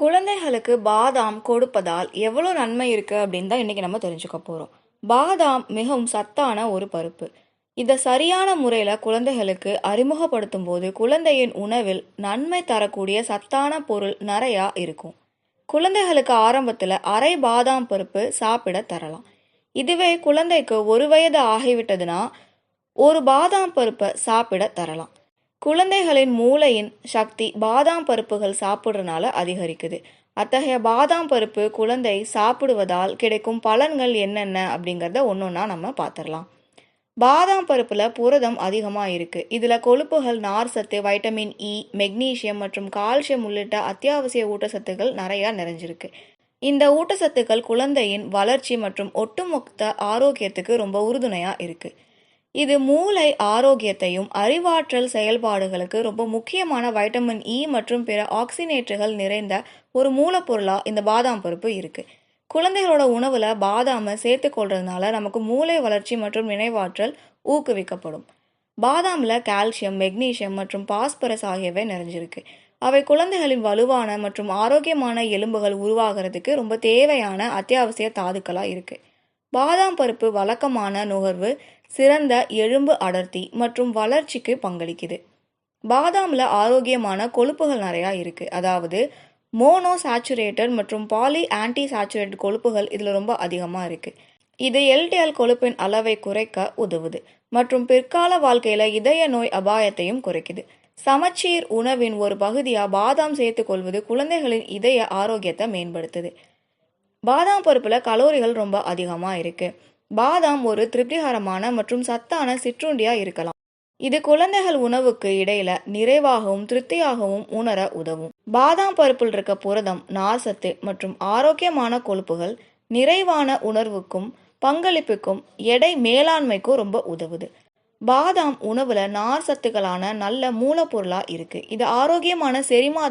குழந்தைகளுக்கு பாதாம் கொடுப்பதால் எவ்வளோ நன்மை இருக்குது அப்படின்னு தான் இன்னைக்கு நம்ம தெரிஞ்சுக்க போகிறோம் பாதாம் மிகவும் சத்தான ஒரு பருப்பு. இதை சரியான முறையில் குழந்தைகளுக்கு அறிமுகப்படுத்தும் போது குழந்தையின் உணவில் நன்மை தரக்கூடிய சத்தான பொருள் நிறையா இருக்கும். குழந்தைகளுக்கு ஆரம்பத்தில் அரை பாதாம் பருப்பு சாப்பிட தரலாம். இதுவே குழந்தைக்கு ஒரு வயது ஆகிவிட்டதுன்னா ஒரு பாதாம் பருப்பை சாப்பிட தரலாம். குழந்தைகளின் மூளையின் சக்தி பாதாம் பருப்புகள் சாப்பிட்றதுனால அதிகரிக்குது. அத்தகைய பாதாம் பருப்பு குழந்தை சாப்பிடுவதால் கிடைக்கும் பலன்கள் என்னென்ன அப்படிங்கிறத ஒன்றொன்னா நம்ம பார்த்துடலாம். பாதாம் பருப்பில் புரதம் அதிகமாக இருக்குது இதில் கொழுப்புகள் நார் சத்து வைட்டமின் இ மெக்னீசியம் மற்றும் கால்சியம் உள்ளிட்ட அத்தியாவசிய ஊட்டச்சத்துக்கள் நிறையா நிறைஞ்சிருக்கு. இந்த ஊட்டச்சத்துக்கள் குழந்தையின் வளர்ச்சி மற்றும் ஒட்டுமொத்த ஆரோக்கியத்துக்கு ரொம்ப உறுதுணையாக இருக்குது இது மூளை ஆரோக்கியத்தையும் அறிவாற்றல் செயல்பாடுகளுக்கு ரொம்ப முக்கியமான வைட்டமின் இ e மற்றும் பிற ஆக்சினேட்டுகள் நிறைந்த ஒரு மூலப்பொருளாக இந்த பாதாம் பருப்பு இருக்குது குழந்தைகளோட உணவில் பாதாமை சேர்த்துக்கொள்றதுனால நமக்கு மூளை வளர்ச்சி மற்றும் நினைவாற்றல் ஊக்குவிக்கப்படும். பாதாமில் கால்சியம் மெக்னீசியம் மற்றும் பாஸ்பரஸ் ஆகியவை நிறைஞ்சிருக்கு. அவை குழந்தைகளின் வலுவான மற்றும் ஆரோக்கியமான எலும்புகள் உருவாகிறதுக்கு ரொம்ப தேவையான அத்தியாவசிய தாதுக்களாக இருக்குது பாதாம் பருப்பு வழக்கமான நுகர்வு சிறந்த எலும்பு அடர்த்தி மற்றும் வளர்ச்சிக்கு பங்களிக்குது. பாதாமில் ஆரோக்கியமான கொழுப்புகள் நிறையா இருக்குது அதாவது மோனோ சாச்சுரேட்டட் மற்றும் பாலி ஆன்டி சாச்சுரேட்டட் கொழுப்புகள் இதில் ரொம்ப அதிகமாக இருக்குது இது எல்டிஎல் கொழுப்பின் அளவை குறைக்க உதவுது மற்றும் பிற்கால வாழ்க்கையில் இதய நோய் அபாயத்தையும் குறைக்குது. சமச்சீர் உணவின் ஒரு பகுதியாக பாதாம் சேர்த்துக்கொள்வது குழந்தைகளின் இதய ஆரோக்கியத்தை மேம்படுத்துது. பாதாம் பருப்பில் கலோரிகள் ரொம்ப அதிகமாக இருக்குது பாதாம் ஒரு திருப்திகரமான மற்றும் சத்தான சிற்றுண்டியாக இருக்கலாம். இது குழந்தைகள் உணவுக்கு இடையில நிறைவாகவும் திருப்தியாகவும் உணர உதவும். பாதாம் பருப்பில் இருக்க புரதம் நார்சத்து மற்றும் ஆரோக்கியமான கொழுப்புகள் நிறைவான உணர்வுக்கும் பங்களிப்புக்கும் எடை மேலாண்மைக்கும் ரொம்ப உதவுது. பாதாம் உணவுல நார் சத்துக்களான நல்ல மூலப்பொருளா இருக்கு. இது ஆரோக்கியமான செரிமா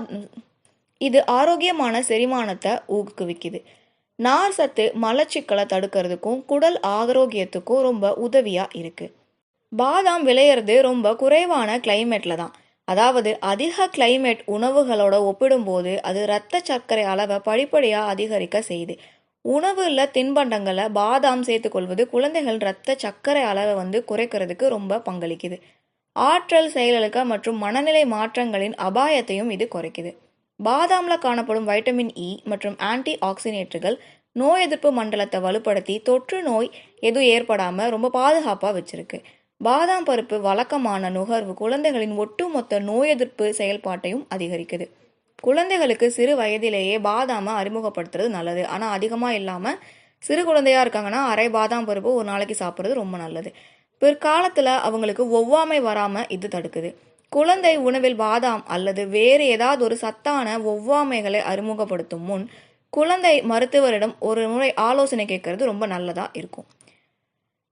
இது ஆரோக்கியமான செரிமானத்தை ஊக்குவிக்குது. நார் சத்து மலச்சிக்கலை தடுக்கிறதுக்கும் குடல் ஆரோக்கியத்துக்கும் ரொம்ப உதவியாக இருக்குது பாதாம் விளையிறது ரொம்ப குறைவான கிளைமேட்ல தான். அதாவது அதிக கிளைமேட் உணவுகளோட ஒப்பிடும்போது அது இரத்த சர்க்கரை அளவை படிப்படியாக அதிகரிக்க செய்யுது. உணவு இல்லை தின்பண்டங்களை பாதாம் சேர்த்துக்கொள்வது குழந்தைகள் இரத்த சர்க்கரை அளவை வந்து குறைக்கிறதுக்கு ரொம்ப பங்களிக்குது. ஆற்றல் செயலிழக்க மற்றும் மனநிலை மாற்றங்களின் அபாயத்தையும் இது குறைக்குது. பாதாமில் காணப்படும் வைட்டமின் இ மற்றும் ஆன்டி ஆக்சிடேட்டுகள் நோய் எதிர்ப்பு மண்டலத்தை வலுப்படுத்தி தொற்று நோய் எதுவும் ஏற்படாமல் ரொம்ப பாதுகாப்பாக வச்சுருக்கு. பாதாம் பருப்பு வழக்கமான நுகர்வு குழந்தைகளின் ஒட்டுமொத்த நோய் எதிர்ப்பு செயல்பாட்டையும் அதிகரிக்குது. குழந்தைகளுக்கு சிறு வயதிலேயே பாதாமை அறிமுகப்படுத்துறது நல்லது. ஆனால் அதிகமாக இல்லாமல் சிறு குழந்தையாக இருக்காங்கன்னா அரை பாதாம் பருப்பு ஒரு நாளைக்கு சாப்பிட்றது ரொம்ப நல்லது. பிற்காலத்தில் அவங்களுக்கு ஒவ்வாமை வராமல் இது தடுக்குது. குழந்தை உணவில் பாதாம் அல்லது வேறு ஏதாவது ஒரு சத்தான ஒவ்வாமைகளை அறிமுகப்படுத்தும் முன் குழந்தை மருத்துவரிடம் ஒரு முறை ஆலோசனை கேட்கறது ரொம்ப நல்லதாக இருக்கும்.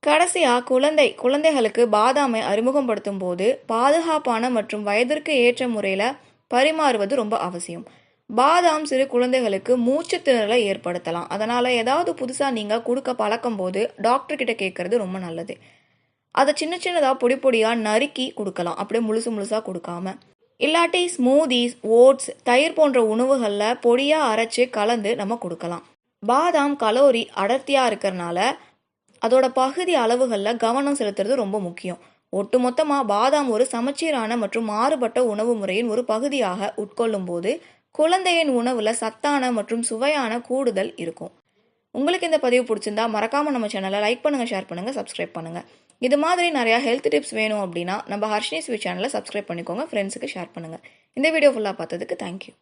கடைசியாக குழந்தை குழந்தைகளுக்கு பாதாமை அறிமுகப்படுத்தும் போது பாதுகாப்பான மற்றும் வயதிற்கு ஏற்ற முறையில் பரிமாறுவது ரொம்ப அவசியம். பாதாம் சிறு குழந்தைகளுக்கு மூச்சு திணறலை ஏற்படுத்தலாம். அதனால் ஏதாவது புதுசாக நீங்கள் கொடுக்க பழக்கம் போது டாக்டர் கிட்ட கேட்கறது ரொம்ப நல்லது. அதை சின்ன சின்னதாக பொடி பொடியாக நறுக்கி கொடுக்கலாம். அப்படியே முழுசு முழுசாக கொடுக்காம. இல்லாட்டி ஸ்மூதிஸ் ஓட்ஸ் தயிர் போன்ற உணவுகளில் பொடியாக அரைச்சி கலந்து நம்ம கொடுக்கலாம். பாதாம் கலோரி அடர்த்தியாக இருக்கிறனால அதோட பகுதி அளவுகளில் கவனம் செலுத்துறது ரொம்ப முக்கியம். ஒட்டுமொத்தமாக பாதாம் ஒரு சமச்சீரான மற்றும் மாறுபட்ட உணவு முறையின் ஒரு பகுதியாக உட்கொள்ளும் போது குழந்தையின் உணவில் சத்தான மற்றும் சுவையான கூடுதல் இருக்கும். உங்களுக்கு இந்த பதிவு பிடிச்சிருந்தா மறக்காமல் நம்ம சேனலை லைக் பண்ணுங்கள் ஷேர் பண்ணுங்கள் சப்ஸ்கிரைப் பண்ணுங்கள் இது மாதிரி நிறையா ஹெல்த் டிப்ஸ் வேணும் அப்படின்னா நம்ம ஹர்ஷினி ஸ்வீட் சேனலை சப்ஸ்கிரைப் பண்ணிக்கோங்க ஃப்ரெண்ட்ஸுக்கு ஷேர் பண்ணுங்கள் இந்த வீடியோ ஃபுல்லாக பார்த்ததுக்கு தேங்க்யூ